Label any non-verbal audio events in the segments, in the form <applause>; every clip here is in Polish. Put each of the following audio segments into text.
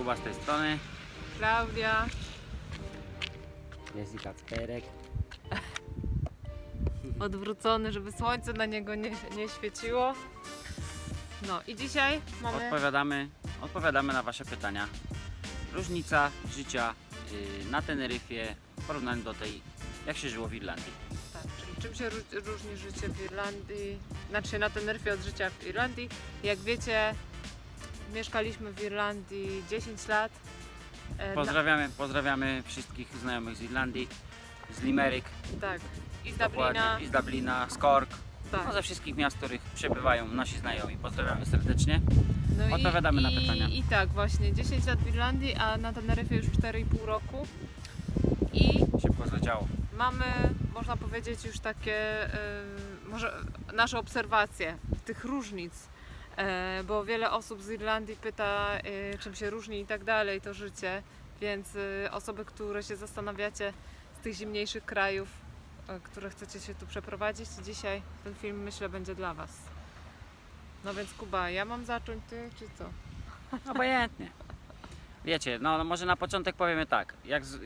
Kuba z tej strony. Klaudia. Jest i Kacperek. <laughs> Odwrócony, żeby słońce na niego nie, nie świeciło. No i dzisiaj mamy... Odpowiadamy, odpowiadamy na Wasze pytania. Różnica życia y, na Teneryfie w porównaniu do tej, jak się żyło w Irlandii. Tak, czyli czym się ró- różni życie w Irlandii, znaczy na Teneryfie od życia w Irlandii. Jak wiecie, mieszkaliśmy w Irlandii 10 lat. E, na- Pozdrawiamy, pozdrawiamy wszystkich znajomych z Irlandii, z Limerick, tak. I z dokładnie, Dublina. i z Dublina, z Cork, Tak. no ze wszystkich miast, w których przebywają nasi znajomi. Pozdrawiamy serdecznie. No Odpowiadamy i, na i, pytania. I tak, właśnie 10 lat w Irlandii, a na Teneryfie już 4,5 roku. I Szybko zleciało. mamy, można powiedzieć, już takie, y, może nasze obserwacje tych różnic. E, bo wiele osób z Irlandii pyta, y, czym się różni i tak dalej to życie, więc y, osoby, które się zastanawiacie z tych zimniejszych krajów, które chcecie się tu przeprowadzić, dzisiaj ten film myślę będzie dla Was. No więc Kuba, ja mam zacząć, ty czy co? Obojętnie. Wiecie, no no może na początek powiemy tak. Jak z,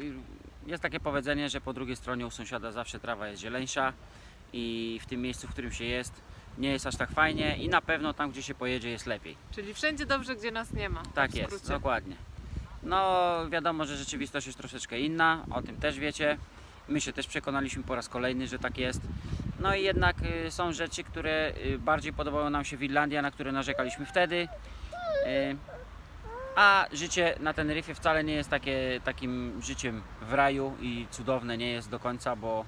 jest takie powiedzenie, że po drugiej stronie u sąsiada zawsze trawa jest zieleńsza i w tym miejscu, w którym się jest, nie jest aż tak fajnie i na pewno tam, gdzie się pojedzie, jest lepiej. Czyli wszędzie dobrze, gdzie nas nie ma. Tak jest, dokładnie. No wiadomo, że rzeczywistość jest troszeczkę inna, o tym też wiecie. My się też przekonaliśmy po raz kolejny, że tak jest. No i jednak y, są rzeczy, które y, bardziej podobały nam się w Irlandii, a na które narzekaliśmy wtedy. Y, a życie na Teneryfie wcale nie jest takie, takim życiem w raju i cudowne nie jest do końca, bo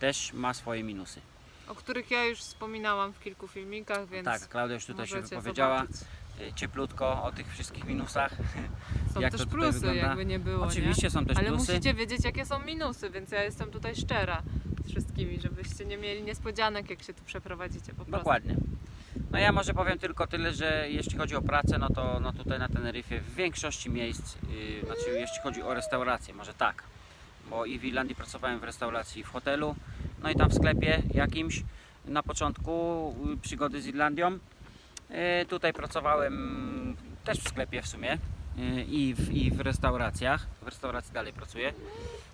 też ma swoje minusy. O których ja już wspominałam w kilku filmikach, więc Tak, Klaudia już tutaj się możecie wypowiedziała zobaczyć. y, cieplutko o tych wszystkich minusach. Są jak też tutaj plusy, wygląda. jakby nie było. Oczywiście są nie? też Ale plusy. musicie wiedzieć, jakie są minusy, więc ja jestem tutaj szczera z wszystkimi, żebyście nie mieli niespodzianek, jak się tu przeprowadzicie po prostu. Dokładnie. No ja może powiem tylko tyle, że jeśli chodzi o pracę, no to no tutaj na Teneryfie w większości miejsc, yy, znaczy jeśli chodzi o restaurację, może tak, bo i w Irlandii pracowałem w restauracji i w hotelu, no i tam w sklepie jakimś na początku yy, przygody z Irlandią. Yy, tutaj pracowałem też w sklepie w sumie yy, i, w, i w restauracjach, w restauracji dalej pracuję.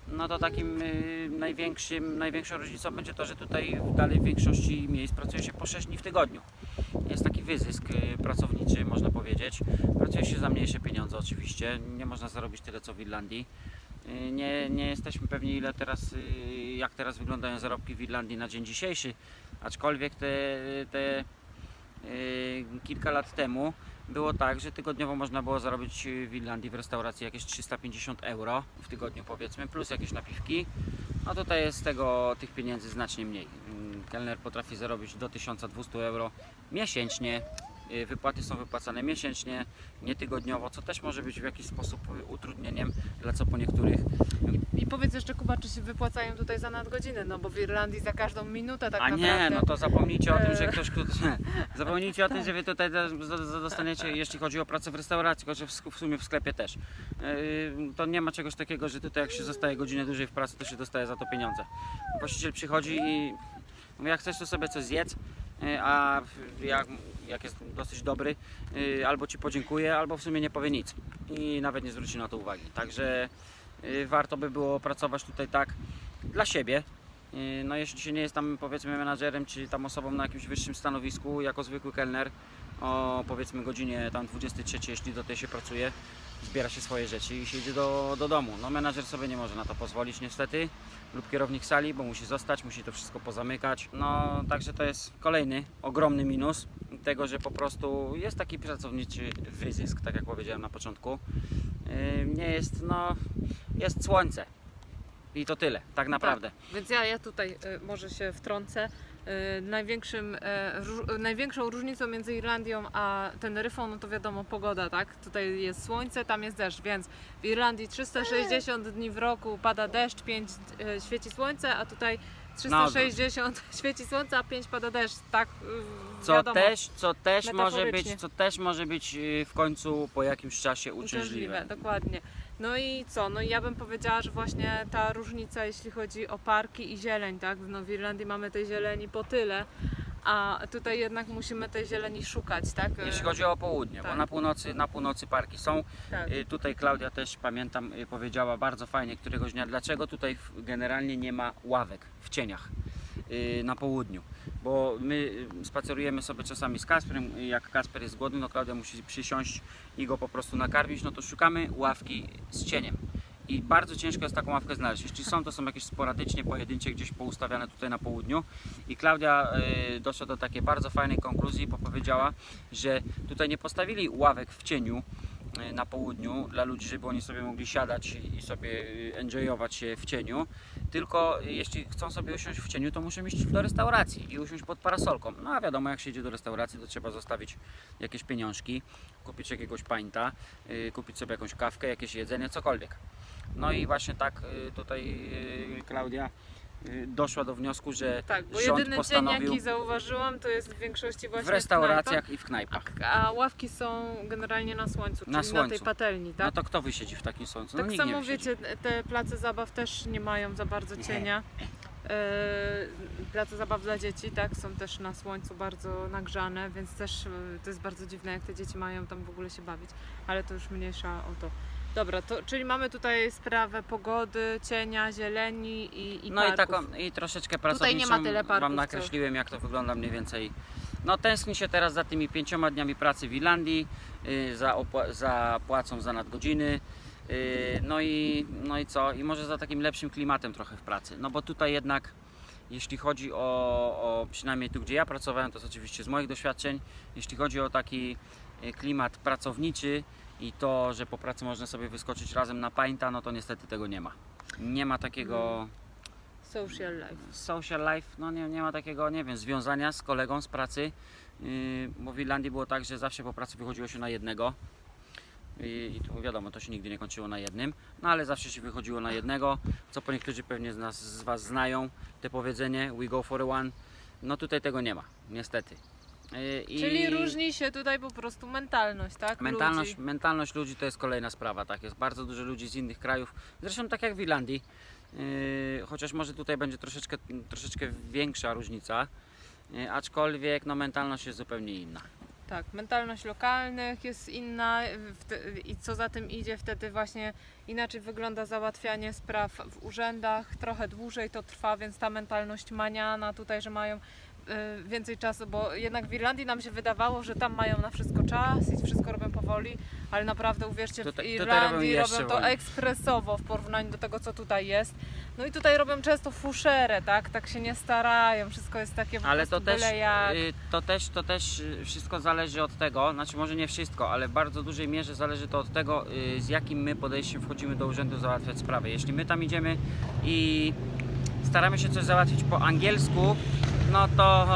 No to takim y, największym, największą różnicą będzie to, że tutaj dalej w większości miejsc pracuje się po 6 dni w tygodniu. Jest taki wyzysk y, pracowniczy, można powiedzieć. Pracuje się za mniejsze pieniądze oczywiście, nie można zarobić tyle co w Irlandii. Y, Nie, nie jesteśmy pewni ile teraz, y, jak teraz wyglądają zarobki w Irlandii na dzień dzisiejszy, aczkolwiek te, te y, kilka lat temu było tak, że tygodniowo można było zarobić w Irlandii w restauracji jakieś 350 euro w tygodniu powiedzmy, plus jakieś napiwki. No tutaj jest tego, tych pieniędzy znacznie mniej. Mm, Kelner potrafi zarobić do 1200 euro miesięcznie. Y, Wypłaty są wypłacane miesięcznie, nie tygodniowo, co też może być w jakiś sposób utrudnieniem, dla co po niektórych I powiedz jeszcze, Kuba, czy się wypłacają tutaj za nadgodziny, no bo w Irlandii za każdą minutę tak A nie, naprawdę. no to zapomnijcie o tym, że Eee. ktoś. kto- <laughs> Zapomnijcie o tym, że wy tutaj dostaniecie, jeśli chodzi o pracę w restauracji, chociaż w sumie w sklepie też. Yy, To nie ma czegoś takiego, że tutaj jak się zostaje godzinę dłużej w pracy, to się dostaje za to pieniądze. Właściciel przychodzi i mówi, jak chcesz, to sobie coś zjedz, yy, a jak, jak jest dosyć dobry, yy, albo ci podziękuję, albo w sumie nie powie nic. I nawet nie zwróci na to uwagi. Także yy, warto by było pracować tutaj tak dla siebie, Yy, No jeśli się nie jest tam powiedzmy menadżerem, czy tam osobą na jakimś wyższym stanowisku, jako zwykły kelner, o powiedzmy godzinie tam 23, jeśli do tej się pracuje, zbiera się swoje rzeczy i się idzie do, do domu. No menadżer sobie nie może na to pozwolić niestety, lub kierownik sali, bo musi zostać, musi to wszystko pozamykać. No także to jest kolejny ogromny minus tego, że po prostu jest taki pracowniczy wyzysk, tak jak powiedziałem na początku. Yy, Nie jest, no, jest słońce. I to tyle, tak naprawdę. Więc ja, ja tutaj y, może się wtrącę. Y, największym, y, największą różnicą między Irlandią a Teneryfą, no to wiadomo pogoda, tak? Tutaj jest słońce, tam jest deszcz, więc w Irlandii 360 dni w roku pada deszcz, 5 y, świeci słońce, a tutaj 360 <laughs> świeci słońce, a 5 pada deszcz, tak? Co wiadomo, też, co też może być, co też może być w końcu po jakimś czasie uciążliwe, uciążliwe. dokładnie. No i co? No i ja bym powiedziała, że właśnie ta różnica, jeśli chodzi o parki i zieleń, tak? No w Irlandii mamy tej zieleni po tyle, a tutaj jednak musimy tej zieleni szukać, tak? Jeśli chodzi o południe, bo Tak. na północy, na północy parki są. tak. Y, Tutaj Klaudia też pamiętam y, powiedziała bardzo fajnie któregoś dnia, dlaczego tutaj generalnie nie ma ławek w cieniach na południu. Bo my y, spacerujemy sobie czasami z Kasperem, y, jak Kasper jest głodny, no Klaudia musi przysiąść i go po prostu nakarmić, no to szukamy ławki z cieniem. I bardzo ciężko jest taką ławkę znaleźć. Jeśli są, to są jakieś sporadycznie, pojedyncze gdzieś poustawiane tutaj na południu. I Klaudia y, doszła do takiej bardzo fajnej konkluzji, bo powiedziała, że tutaj nie postawili ławek w cieniu, y, na południu dla ludzi, żeby oni sobie mogli siadać i sobie y, enjoyować się w cieniu, tylko jeśli chcą sobie usiąść w cieniu, to muszą iść do restauracji i usiąść pod parasolką. No a wiadomo, jak się idzie do restauracji, to trzeba zostawić jakieś pieniążki, kupić jakiegoś pańta, y, kupić sobie jakąś kawkę, jakieś jedzenie, cokolwiek. No i właśnie tak y, tutaj Klaudia doszła do wniosku, że Tak, bo rząd jedyny postanowił cień jaki zauważyłam to jest w większości właśnie w restauracjach i w knajpach. knajpach, A ławki są generalnie na słońcu, Na czyli na tej słońcu. patelni, tak? No to kto wysiedzi w takim słońcu? tak no, nikt nie samo wiecie, te place zabaw też nie mają za bardzo cienia. E, Place zabaw dla dzieci, tak, są też na słońcu bardzo nagrzane, więc też e, to jest bardzo dziwne, jak te dzieci mają tam w ogóle się bawić, ale to już mniejsza o to. Dobra, to, czyli mamy tutaj sprawę pogody, cienia, zieleni i, i No i parków. taką i troszeczkę Tutaj pracowniczą nie ma tyle parków, Wam co- nakreśliłem jak to wygląda mniej więcej. No tęskni się teraz za tymi pięcioma dniami pracy w Irlandii, yy, za, opła- za płacą za nadgodziny. yy, No i, no i co? I może za takim lepszym klimatem trochę w pracy. No bo tutaj jednak jeśli chodzi o, o przynajmniej tu gdzie ja pracowałem, to jest oczywiście z moich doświadczeń, jeśli chodzi o taki yy, klimat pracowniczy i to, że po pracy można sobie wyskoczyć razem na painta, no to niestety tego nie ma. Nie ma takiego Social life. social life, no nie, nie ma takiego, nie wiem, związania z kolegą z pracy, yy, bo w Irlandii było tak, że zawsze po pracy wychodziło się na jednego i, i tu wiadomo, to się nigdy nie kończyło na jednym, no ale zawsze się wychodziło na jednego, co po niektórzy pewnie z nas, z Was znają, te powiedzenie, we go for one, no tutaj tego nie ma, niestety. Yy, i Czyli różni się tutaj po prostu mentalność, tak? Mentalność, Ludzi. mentalność ludzi to jest kolejna sprawa, tak, jest bardzo dużo ludzi z innych krajów, zresztą tak jak w Irlandii, Yy, chociaż może tutaj będzie troszeczkę, troszeczkę większa różnica, yy, aczkolwiek no, mentalność jest zupełnie inna. Tak, mentalność lokalnych jest inna i co za tym idzie, wtedy właśnie inaczej wygląda załatwianie spraw w urzędach, trochę dłużej to trwa, więc ta mentalność maniana tutaj, że mają więcej czasu, bo jednak w Irlandii nam się wydawało, że tam mają na wszystko czas i wszystko robią powoli, ale naprawdę uwierzcie, w robią Irlandii jeszcze robią to ekspresowo w porównaniu do tego, co tutaj jest. No i tutaj robią często fuszerę, tak? Tak się nie starają, wszystko jest takie po Ale prostu to też, to, też, to też yy, wszystko zależy od tego, znaczy może nie wszystko, ale w bardzo dużej mierze zależy to od tego, z jakim my podejściem wchodzimy do urzędu załatwiać sprawę. Jeśli my tam idziemy i staramy się coś załatwić po angielsku, no to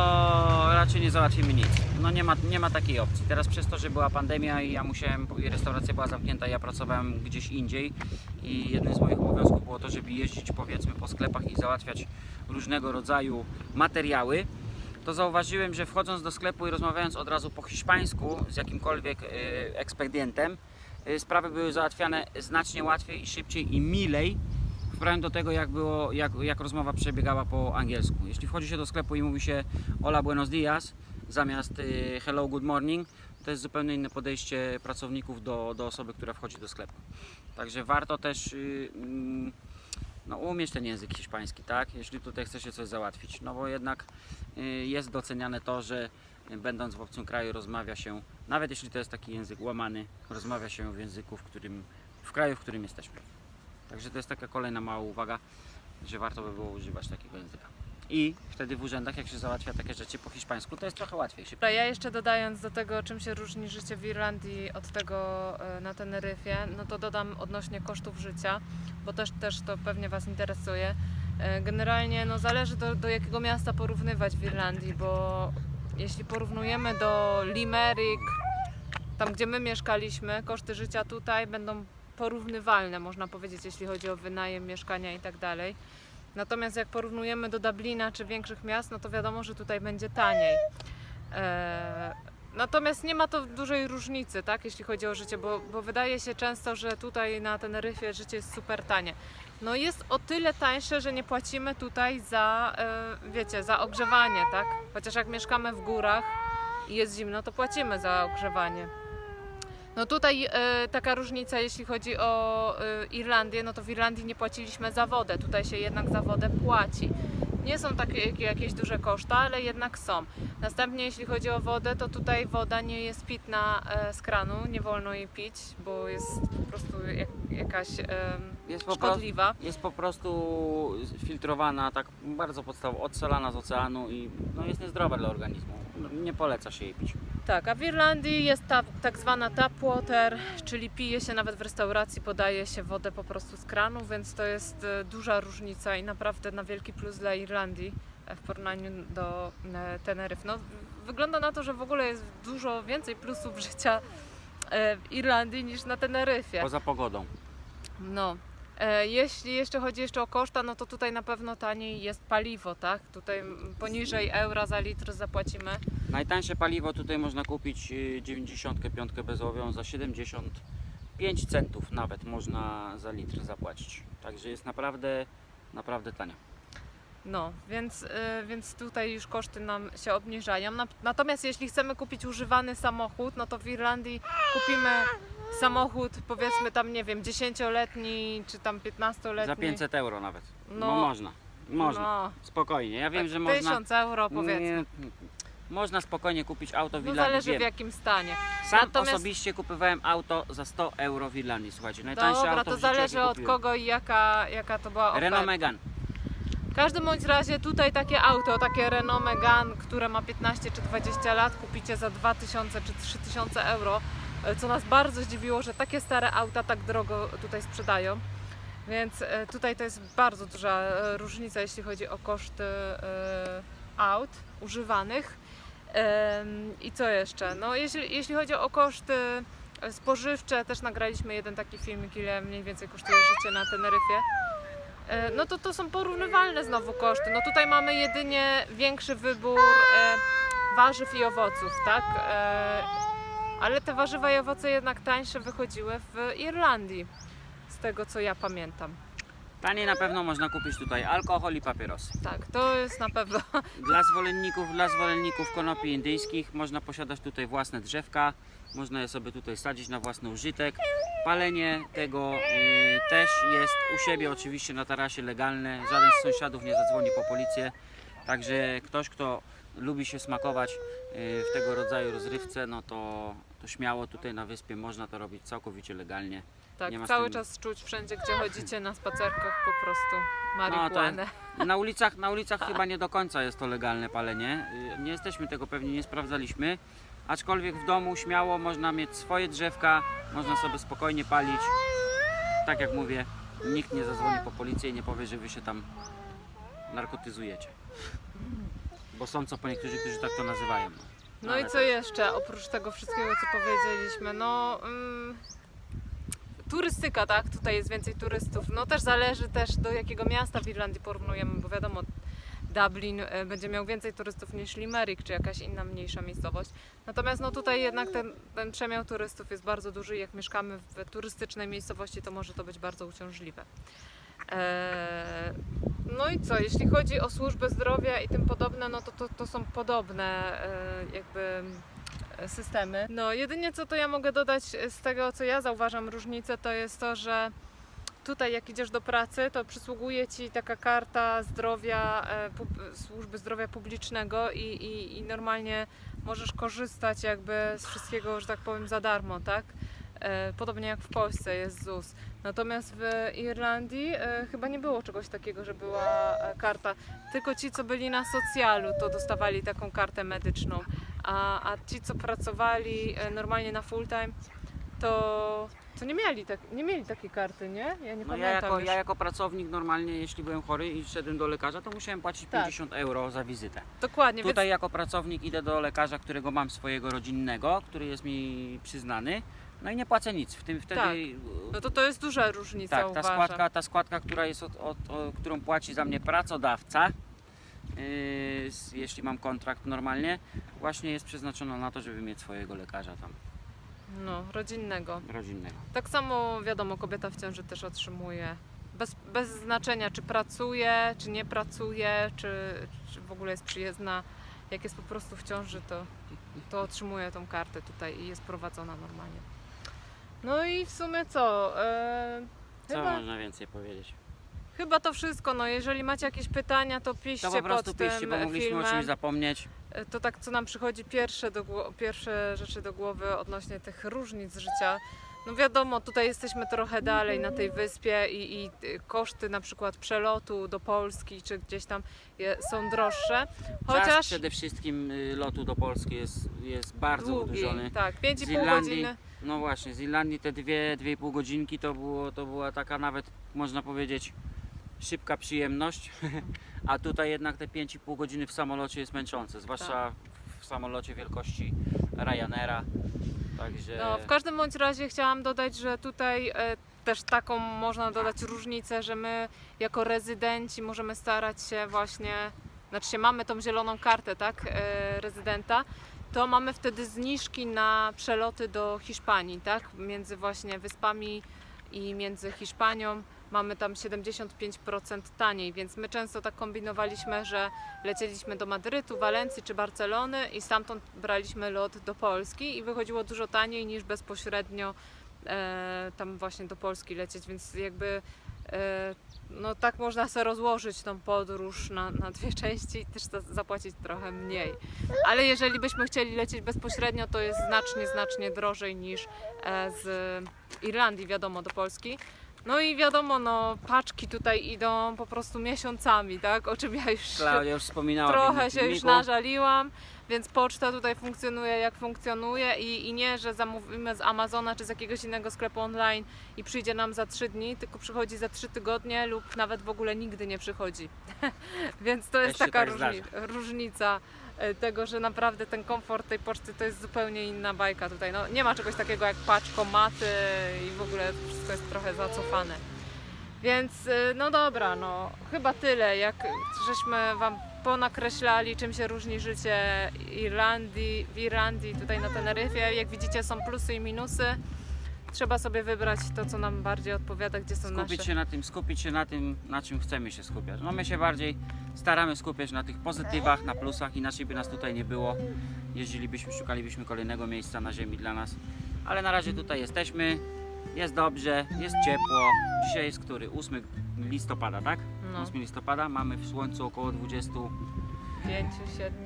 raczej nie załatwimy nic. No nie ma, nie ma takiej opcji. Teraz przez to, że była pandemia i ja musiałem, i restauracja była zamknięta, ja pracowałem gdzieś indziej i jednym z moich obowiązków było to, żeby jeździć powiedzmy po sklepach i załatwiać różnego rodzaju materiały, to zauważyłem, że wchodząc do sklepu i rozmawiając od razu po hiszpańsku z jakimkolwiek y, ekspedientem, y, sprawy były załatwiane znacznie łatwiej i szybciej i milej porównaniu do tego, jak, było, jak, jak rozmowa przebiegała po angielsku. Jeśli wchodzi się do sklepu i mówi się hola, buenos dias zamiast y, hello, good morning, to jest zupełnie inne podejście pracowników do, do osoby, która wchodzi do sklepu. Także warto też y, mm, no, umieć ten język hiszpański, tak? Jeśli tutaj chce się coś załatwić. No bo jednak y, jest doceniane to, że będąc w obcym kraju rozmawia się, nawet jeśli to jest taki język łamany, rozmawia się w języku, w którym, w kraju, w którym jesteśmy. Także to jest taka kolejna mała uwaga, że warto by było używać takiego języka. I wtedy w urzędach, jak się załatwia takie rzeczy po hiszpańsku, to jest trochę łatwiej. Szybciej. Ja jeszcze dodając do tego, czym się różni życie w Irlandii od tego e, na Teneryfie, no to dodam odnośnie kosztów życia, bo też, też to pewnie Was interesuje. E, Generalnie no zależy do, do jakiego miasta porównywać w Irlandii, bo jeśli porównujemy do Limerick, tam gdzie my mieszkaliśmy, koszty życia tutaj będą porównywalne, można powiedzieć, jeśli chodzi o wynajem mieszkania i tak dalej. Natomiast jak porównujemy do Dublina czy większych miast, no to wiadomo, że tutaj będzie taniej. E, Natomiast nie ma to dużej różnicy, tak, jeśli chodzi o życie, bo, bo wydaje się często, że tutaj na Teneryfie życie jest super tanie. no jest o tyle tańsze, że nie płacimy tutaj za, e, wiecie, za ogrzewanie, tak? Chociaż jak mieszkamy w górach i jest zimno, to płacimy za ogrzewanie. No tutaj e, taka różnica, jeśli chodzi o e, Irlandię, no to w Irlandii nie płaciliśmy za wodę, tutaj się jednak za wodę płaci. Nie są takie jak- jakieś duże koszta, ale jednak są. Następnie jeśli chodzi o wodę, to tutaj woda nie jest pitna e, z kranu, nie wolno jej pić, bo jest po prostu jak, jakaś em, Jest po, prostu, szkodliwa. jest po prostu filtrowana, tak bardzo podstawowo, odsalana z oceanu i no, jest niezdrowa dla organizmu. No, nie poleca się jej pić. Tak, a w Irlandii jest ta tak zwana tap water, czyli pije się nawet w restauracji, podaje się wodę po prostu z kranu, więc to jest e, duża różnica i naprawdę na wielki plus dla Irlandii e, w porównaniu do e, Teneryf. No, wygląda na to, że w ogóle jest dużo więcej plusów życia w Irlandii niż na Teneryfie. Poza pogodą. No. E, Jeśli jeszcze chodzi jeszcze o koszta, no to tutaj na pewno taniej jest paliwo, tak? Tutaj poniżej eura za litr zapłacimy. Najtańsze paliwo tutaj można kupić y, 95 bezowią za 75 centów nawet można za litr zapłacić. Także jest naprawdę, naprawdę tanio. No, więc, y, więc tutaj już koszty nam się obniżają. Na- Natomiast jeśli chcemy kupić używany samochód, no to w Irlandii kupimy samochód powiedzmy tam, nie wiem, 10-letni czy tam 15-letni. Za 500 euro nawet. No, No. można. Można. No, Spokojnie. Ja wiem, że można. 1000 euro powiedzmy. Nie, można spokojnie kupić auto w No Irlandii. zależy w wiem. jakim stanie. Sam natomiast- osobiście kupowałem auto za 100 euro w Irlandii. Słuchajcie, najtańsze Dobra, auto to w życiu, jakie zależy od kupiłem. kogo i jaka, jaka to była oferta. Renault Megane. W każdym bądź razie tutaj takie auto, takie Renault Megane, które ma 15 czy 20 lat, kupicie za 2000 czy 3000 euro, co nas bardzo zdziwiło, że takie stare auta tak drogo tutaj sprzedają. Więc e, tutaj to jest bardzo duża e, różnica, jeśli chodzi o koszty e, aut używanych. I co jeszcze? No, jeśli, jeśli chodzi o koszty e, spożywcze, też nagraliśmy jeden taki filmik, ile mniej więcej kosztuje życie na Teneryfie. E, No to to są porównywalne znowu koszty. No tutaj mamy jedynie większy wybór e, warzyw i owoców, tak? Ale te warzywa i owoce jednak tańsze wychodziły w Irlandii, z tego co ja pamiętam. Taniej na pewno można kupić tutaj alkohol i papierosy. Tak, to jest na pewno. <laughs> Dla zwolenników, dla zwolenników konopi indyjskich można posiadać tutaj własne drzewka, można je sobie tutaj sadzić na własny użytek. Palenie tego y, też jest u siebie oczywiście na tarasie legalne, żaden z sąsiadów nie zadzwoni po policję. Także ktoś, kto lubi się smakować y, w tego rodzaju rozrywce, no to, to śmiało tutaj na wyspie można to robić całkowicie legalnie. Tak, Nie ma z cały tym- czas czuć wszędzie, gdzie chodzicie na spacerkach po prostu No, to marihuanę. Na ulicach, na ulicach chyba nie do końca jest to legalne palenie. Y, Nie jesteśmy tego pewnie, nie sprawdzaliśmy. Aczkolwiek w domu śmiało można mieć swoje drzewka, można sobie spokojnie palić. Tak jak mówię, nikt nie zadzwoni po policję i nie powie, że wy się tam narkotyzujecie. Bo są co po niektórzy, którzy tak to nazywają. No i co jeszcze, oprócz tego wszystkiego, co powiedzieliśmy? No, mm, turystyka, tak? Tutaj jest więcej turystów. No też zależy też do jakiego miasta w Irlandii porównujemy, bo wiadomo, Dublin e, będzie miał więcej turystów niż Limerick, czy jakaś inna mniejsza miejscowość. Natomiast no tutaj jednak ten, ten przemiał turystów jest bardzo duży i jak mieszkamy w turystycznej miejscowości, to może to być bardzo uciążliwe. Eee, no i co, jeśli chodzi o służbę zdrowia i tym podobne, no to, to, to są podobne e, jakby e, systemy. No jedynie co to ja mogę dodać z tego, co ja zauważam różnicę, to jest to, że tutaj jak idziesz do pracy, to przysługuje Ci taka karta zdrowia, e, służby zdrowia publicznego i, i, i normalnie możesz korzystać jakby z wszystkiego, że tak powiem, za darmo, tak? E, Podobnie jak w Polsce jest ZUS. Natomiast w Irlandii e, chyba nie było czegoś takiego, że była e, karta. Tylko ci, co byli na socjalu, to dostawali taką kartę medyczną. A, a ci, co pracowali normalnie na full time, to, to nie, mieli tak, nie mieli takiej karty, nie? Ja nie No ja, pamiętam jako, już. ja jako pracownik normalnie, jeśli byłem chory i szedłem do lekarza, to musiałem płacić Tak. 50 euro za wizytę. Dokładnie, Tutaj jako pracownik idę do lekarza, którego mam swojego rodzinnego, który jest mi przyznany. No i nie płacę nic. W tym wtedy. Tak. no to to jest duża różnica, tak, ta uważam. składka, ta składka, która jest od, od, o, którą płaci za mnie pracodawca, yy, s- jeśli mam kontrakt normalnie, właśnie jest przeznaczona na to, żeby mieć swojego lekarza tam No, rodzinnego. rodzinnego. Tak samo wiadomo, kobieta w ciąży też otrzymuje bez, bez znaczenia, czy pracuje, czy nie pracuje, czy, czy w ogóle jest przyjezdna. Jak jest po prostu w ciąży, to, to otrzymuje tą kartę tutaj i jest prowadzona normalnie. No i w sumie co? E, Co chyba, można więcej powiedzieć? chyba to wszystko. No, jeżeli macie jakieś pytania, to piszcie To po prostu pod tym piszcie, bo mogliśmy o filmem. czymś zapomnieć. E, To tak, co nam przychodzi pierwsze, do, gło- pierwsze rzeczy do głowy odnośnie tych różnic życia. No wiadomo, tutaj jesteśmy trochę dalej na tej wyspie i, i y, koszty na przykład przelotu do Polski czy gdzieś tam je, są droższe. Czas Chociaż przede wszystkim y, lotu do Polski jest, jest bardzo długi, tak, 5,5 Z Irlandii godziny. No właśnie, z Irlandii te dwie, dwie i pół godzinki to, było, to była taka nawet, można powiedzieć, szybka przyjemność, <laughs> a tutaj jednak te 5,5 godziny w samolocie jest męczące, zwłaszcza Tak. w samolocie wielkości Ryanaira. Także No, w każdym bądź razie chciałam dodać, że tutaj e, też taką można dodać różnicę, że my jako rezydenci możemy starać się właśnie, znaczy się mamy tą zieloną kartę, tak, e, rezydenta, to mamy wtedy zniżki na przeloty do Hiszpanii, tak, między właśnie wyspami i między Hiszpanią. Mamy tam 75% taniej, więc my często tak kombinowaliśmy, że lecieliśmy do Madrytu, Walencji czy Barcelony i stamtąd braliśmy lot do Polski i wychodziło dużo taniej niż bezpośrednio e, tam właśnie do Polski lecieć, więc jakby no tak można sobie rozłożyć tą podróż na, na dwie <laughs> części i też za, zapłacić trochę mniej. Ale jeżeli byśmy chcieli lecieć bezpośrednio, to jest znacznie, znacznie drożej niż e, z Irlandii, wiadomo, do Polski. No i wiadomo, no paczki tutaj idą po prostu miesiącami, tak? O czym ja już Klaudia już wspominała w trochę innym się już filmiku. nażaliłam, więc poczta tutaj funkcjonuje jak funkcjonuje i, i nie, że zamówimy z Amazona czy z jakiegoś innego sklepu online i przyjdzie nam za 3 dni, tylko przychodzi za 3 tygodnie lub nawet w ogóle nigdy nie przychodzi. <laughs> więc to jest się taka tak różni, różnica tego, że naprawdę ten komfort tej poczty to jest zupełnie inna bajka tutaj. No, nie ma czegoś takiego jak paczkomaty i w ogóle wszystko jest trochę zacofane. Więc y, no dobra, no chyba tyle, jak żeśmy Wam ponakreślali, czym się różni życie Irlandii, w Irlandii, tutaj na Teneryfie. Jak widzicie są plusy i minusy. Trzeba sobie wybrać to, co nam bardziej odpowiada, gdzie są Skupić nasze... się na tym, skupić się na tym, na czym chcemy się skupiać. No my się bardziej staramy skupiać na tych pozytywach, na plusach, inaczej by nas tutaj nie było. Jeździlibyśmy, szukalibyśmy kolejnego miejsca na ziemi dla nas. Ale na razie tutaj jesteśmy, jest dobrze, jest ciepło. Dzisiaj jest który? 8 listopada, tak? No, 8 listopada, mamy w słońcu około 25-7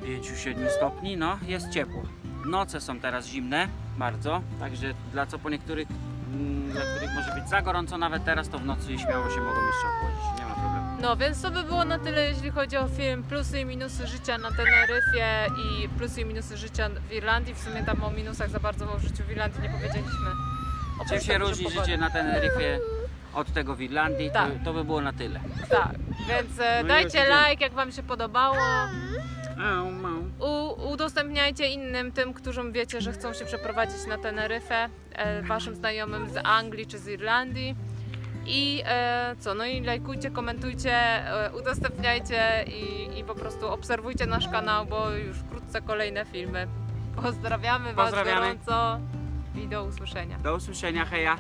pięciu, siedmiu. stopni, no jest ciepło. Noce są teraz zimne, bardzo, także dla co po niektórych, mm, dla których może być za gorąco nawet teraz, to w nocy śmiało się mogą jeszcze ochłodzić, nie ma problemu. No, więc to by było na tyle, jeśli chodzi o film Plusy i minusy życia na Teneryfie i plusy i minusy życia w Irlandii. W sumie tam o minusach za bardzo w życiu w Irlandii nie powiedzieliśmy. Oprócz Czym się tego, że różni pogoda. życie na Teneryfie od tego w Irlandii, to, Tak. to by było na tyle. Tak, więc e, No i dajcie like, jak Wam się podobało. U, udostępniajcie innym, tym, którym wiecie, że chcą się przeprowadzić na Teneryfę, e, Waszym znajomym z Anglii czy z Irlandii. I e, co, no i lajkujcie, komentujcie, e, udostępniajcie i, i po prostu obserwujcie nasz kanał, bo już wkrótce kolejne filmy. Pozdrawiamy Was Pozdrawiamy. gorąco i do usłyszenia. Do usłyszenia, heja!